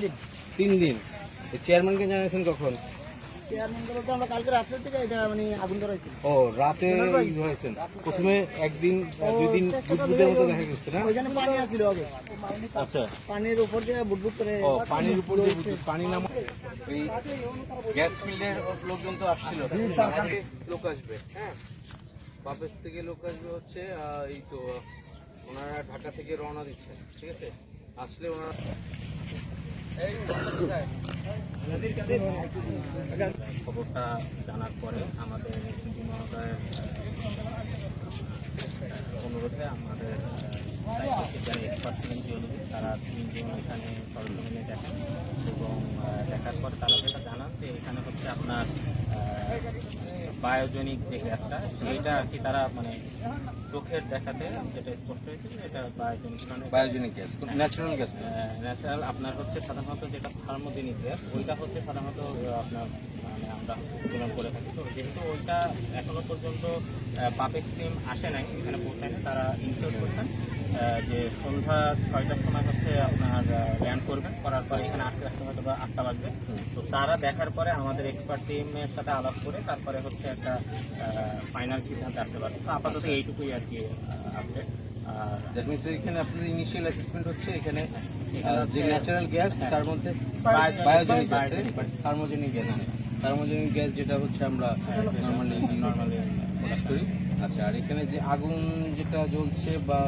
দিন তিন দিন চেয়ারম্যানকে জানিয়েছেন কখন? চেয়ারম্যান আমরা কালকে রাত্রের থেকে এটা মানে আগুন করা হয়েছিল ও রাতে হয়েছেন প্রথমে একদিন আহ, দুই দিন ও, মতো দেখা গেছে না? ওইখানে পানি আগে। আচ্ছা। পানির উপর দিয়ে বুটবুট করে ও পানির উপর দিয়ে বুঝি- পানি নাম এই গ্যাস ফিল্ডের লোকজন তো আসছিল। লোক আসবে। হ্যাঁ বাপেস থেকে লোক আসবে হচ্ছে এই তো ওনারা ঢাকা থেকে রওনা দিচ্ছেন। ঠিক আছে? আসলে ওনারা? খবরটা জানার পরে আমাদের মহোদয়ের অনুরোধে আমাদের ছিলেন জিওলজিস্ট তারা তিনজন এখানে সরজমিনে দেখেন এবং দেখার পর তারা যেটা জানান যে এখানে হচ্ছে আপনার বায়োজনিক যে গ্যাসটা সেইটা আর কি তারা মানে চোখের দেখাতে যেটা স্পষ্ট হয়েছে যে এটা বায়োজনিক মানে biogenic gas natural gas natural আপনার হচ্ছে সাধারণত যেটা থার্মোজেনিক গ্যাস ওইটা হচ্ছে সাধারণত আপনার মানে আমরা উত্তোলন করে থাকি। তো যেহেতু ওইটা এখনও পর্যন্ত পাপেক স্ট্রিম আসে নাই এখানে পৌঁছায় না তারা ইনশিওর করছেন। যে সন্ধ্যা ছয়টার সময় হচ্ছে আপনার ল্যান্ড করবেন। করার পর এখানে আসতে আসতে হয়তো বা আটটা বাজবে। তো তারা দেখার পরে আমাদের এক্সপার্ট টিমের সাথে আলাপ করে তারপরে হচ্ছে একটা ফাইনাল সিদ্ধান্ত আসতে পারবে তো আপাতত এইটুকুই আর কি আপডেট দ্যাট মিনস এখানে আপনাদের ইনিশিয়াল অ্যাসেসমেন্ট হচ্ছে এখানে যে ন্যাচারাল গ্যাস তার মধ্যে biogenic gas but thermogenic gas thermogenic gas যেটা হচ্ছে আমরা নর্মালি নর্মালি করি। আচ্ছা আর এখানে যে আগুন যেটা জ্বলছে বা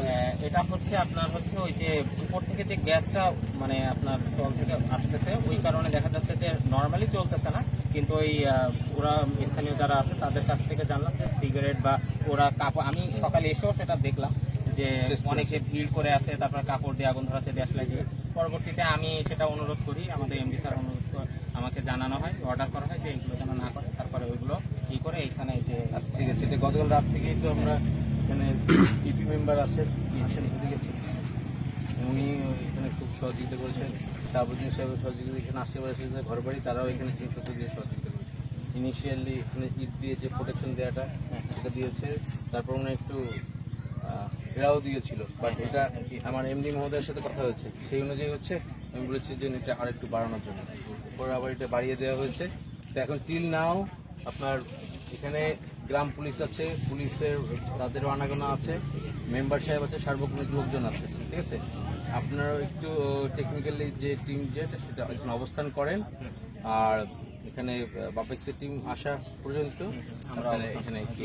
এটা হচ্ছে আপনার হচ্ছে ওই যে উপর থেকে যে গ্যাসটা মানে আপনার তল থেকে আসতেছে ওই কারণে দেখা যাচ্ছে যে নর্মালি চলতেছে না কিন্তু ওই ওরা স্থানীয় যারা আছে তাদের কাছ থেকে জানলাম যে সিগারেট বা ওরা কাপড় আমি সকালে এসেও সেটা দেখলাম যে অনেকে ভিড় করে আছে তারপর কাপড় দিয়ে আগুন ধরাচ্ছে গ্যাস লাগিয়ে। পরবর্তীতে আমি সেটা অনুরোধ করি আমাদের এমডি স্যার অনুরোধ করে আমাকে জানানো হয় অর্ডার করা হয় যে এইগুলো যেন না করে তারপরে ওইগুলো ই করে এইখানে যে আচ্ছা ঠিক আছে এটা গতকাল রাত থেকেই তো আমরা এখানে ইপি মেম্বার আছে আছেন এদিকে আছেন। উনি এখানে খুব সহযোগিতা করেছেন শাহাবুদ্দিন সাহেবের সহযোগিতা এখানে আশেপাশে যে ঘর বাড়ি তারাও এখানে সত্তর দিয়ে সহযোগিতা করেছে। ইনিশিয়ালি এখানে ইট দিয়ে যে প্রোটেকশন দেওয়াটা সেটা দিয়েছে তারপর উনি একটু ঘেরাও দিয়েছিল। বাট এটা আমার এমডি মহোদয়ের সাথে কথা হয়েছে। সেই অনুযায়ী হচ্ছে আমি বলেছি যে এটা আর একটু বাড়ানোর জন্য। পরে আবার এটা বাড়িয়ে দেওয়া হয়েছে। তো এখন টিল নাও আপনার এখানে গ্রাম পুলিশ আছে, পুলিশের তাদেরও আনাগোনা আছে, মেম্বার সাহেব আছে, সার্বক্ষণিক লোকজন আছে, ঠিক আছে? আপনারা একটু টেকনিক্যালি যে টিম যেটা, সেটা এখানে অবস্থান করেন। আর এখানে বাপেক্সের টিম আসা পর্যন্ত আমরা এখানে একটু